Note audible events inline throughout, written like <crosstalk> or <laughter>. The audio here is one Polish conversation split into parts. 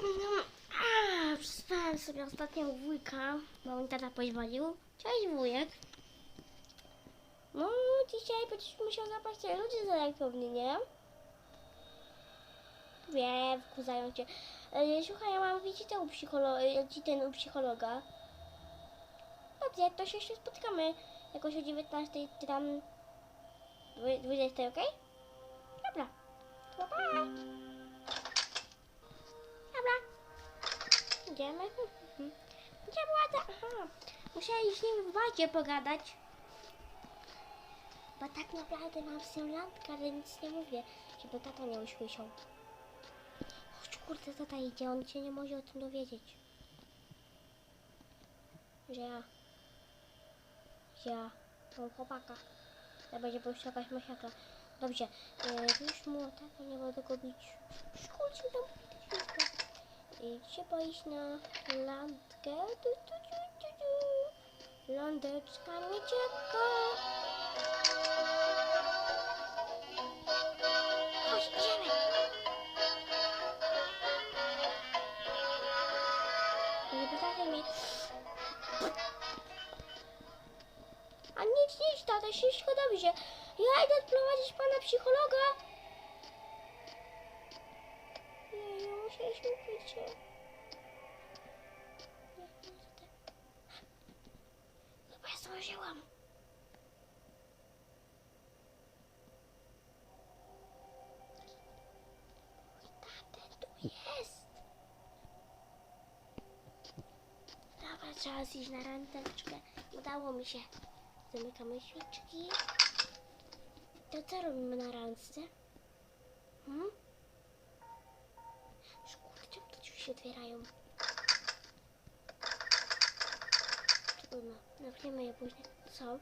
A, Przespałem sobie ostatnio u wujka, bo on tata pozwolił. Cześć wujek. No, dzisiaj będziesz musiał zapaść ludzi z elektrowni, nie? Wiem, wkuzają cię. E, Słuchaj, ja mam wizytę u psychologa, ten u psychologa. Dobrze, to się jeszcze spotkamy jakoś o 19 czy tam 20, okej? Dobra. To pa! Idziemy. Gdzie była ta... Aha. Musiała iść z nim w bazie pogadać. Bo tak naprawdę mam symulantka, ale nic nie mówię, żeby tata nie usłyszał. Chodź kurde, tata idzie, on się nie może o tym dowiedzieć. Że ja... Ja mam chłopaka. To będzie po prostu jakaś. Dobrze, e, już mu tak nie będę go bić. Szkulcie tam. Trzeba iść na landkę. Tu, tu, tu, tu, tu. Lądeczka. Nie pytajcie mnie. A nic, nic, tata, wszystko dobrze. Ja idę odprowadzić pana psychologa. Nie muszę się uczyć się. Chyba zdążyłam. Jest. Dobra, trzeba zjeść na randeczkę. Udało mi się. Zamykamy świeczki. To co robimy na randce? Hmm? еще отверяем. Ладно, на время я буду сам.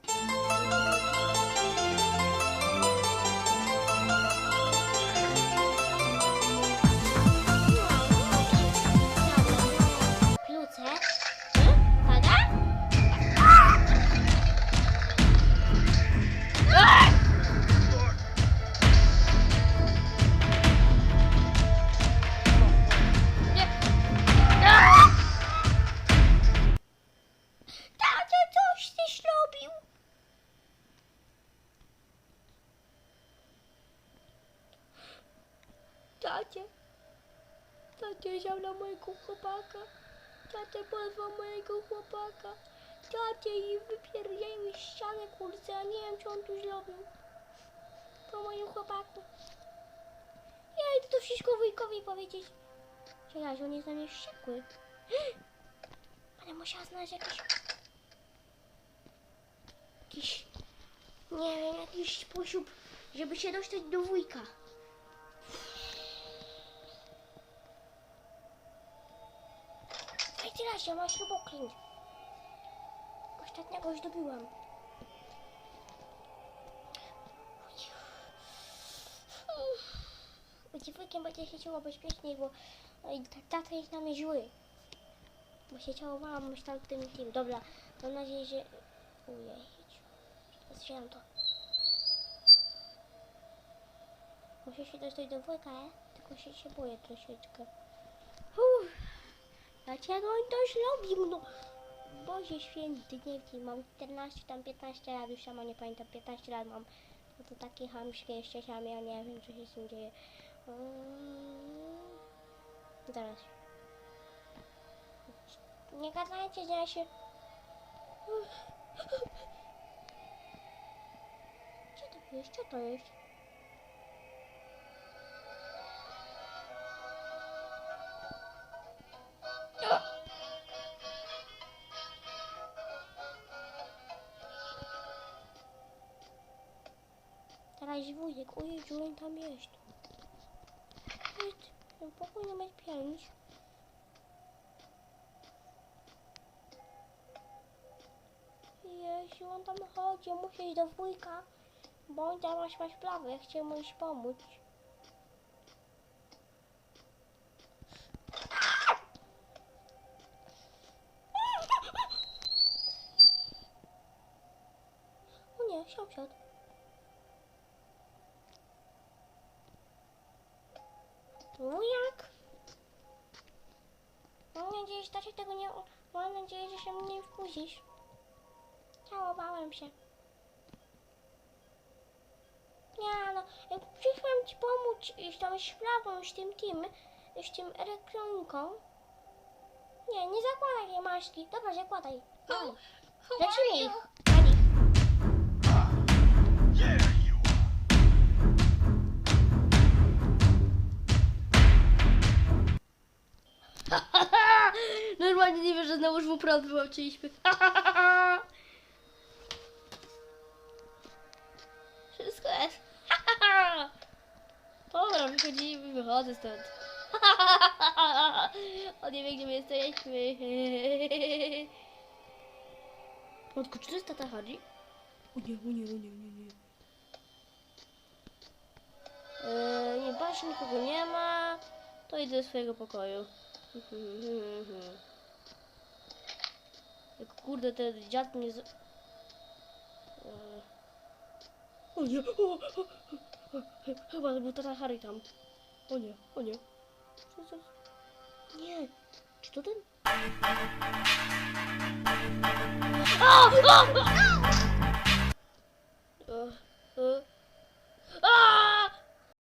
Tacie, tacie wziął na mojego chłopaka. Tacie pozwał mojego chłopaka. Tacie i wypierdzielił ścianę, kurczę, ja nie wiem, co on tu zrobił. Po moim chłopaku. Ja idę to wszystko wujkowi powiedzieć. Czekaj, on jest na mnie wściekły. <gasps> Ale musiała znaleźć jakiś... Jakiś... Nie wiem, jakiś sposób, żeby się dostać do wujka. Teraz ja mam śrubokręt. Ostatnio go zdobyłam. Będzie wujkiem będzie się czuło bezpieczniej, bo ta- tata jest na mnie zły. Bo się całowałam już tam w tym tym. Dobra, mam nadzieję, że... Ujej, Zrzucam to. Muszę się dostać do wujka, e? Tylko się, się boję troszeczkę. Dlaczego on to zrobił? No, Boże święty, nie wiem, mam 14, tam 15 lat, już sama nie pamiętam, 15 lat mam. No to takie chamskie jeszcze sam, ja nie wiem, co się z tym dzieje. Mm. Zaraz. Nie gadajcie, że ja się... Co to jest? Co to jest? Wujek, ojej, on tam jest. Jest, ten pokój numer 5. Jezu, on tam chodzi, muszę iść do wujka, bo on tam masz, ma sprawę, ja chcę mu iść pomóc. O nie, sąsiad. Wujek. nadzieję, że tacie tego nie... Mam nadzieję, że się mnie wpuścisz. Całowałem się. Nie no, jak przyszłam ci pomóc z tą sprawą, z tym tym, z tym elektroniką. Nie, nie zakładaj tej maski. Dobra, zakładaj. Lecimy ich. Normalnie nie wiesz, że znowu mu prąd wyłączyliśmy. <laughs> Wszystko jest. <laughs> Dobra, wychodzimy, wychodzę stąd. <laughs> On nie wie, gdzie my jesteśmy. Matko, czy to jest tata Hadzi? O nie, o nie, o nie, nie, nie. Eee, nie, patrz, nikogo nie ma. To idę do swojego pokoju. Kurde, ten dziad mnie z... O nie, o, o, o, chyba to był tata Harry tam. O nie, o nie. Co to? Nie, czy to ten? O, o, o!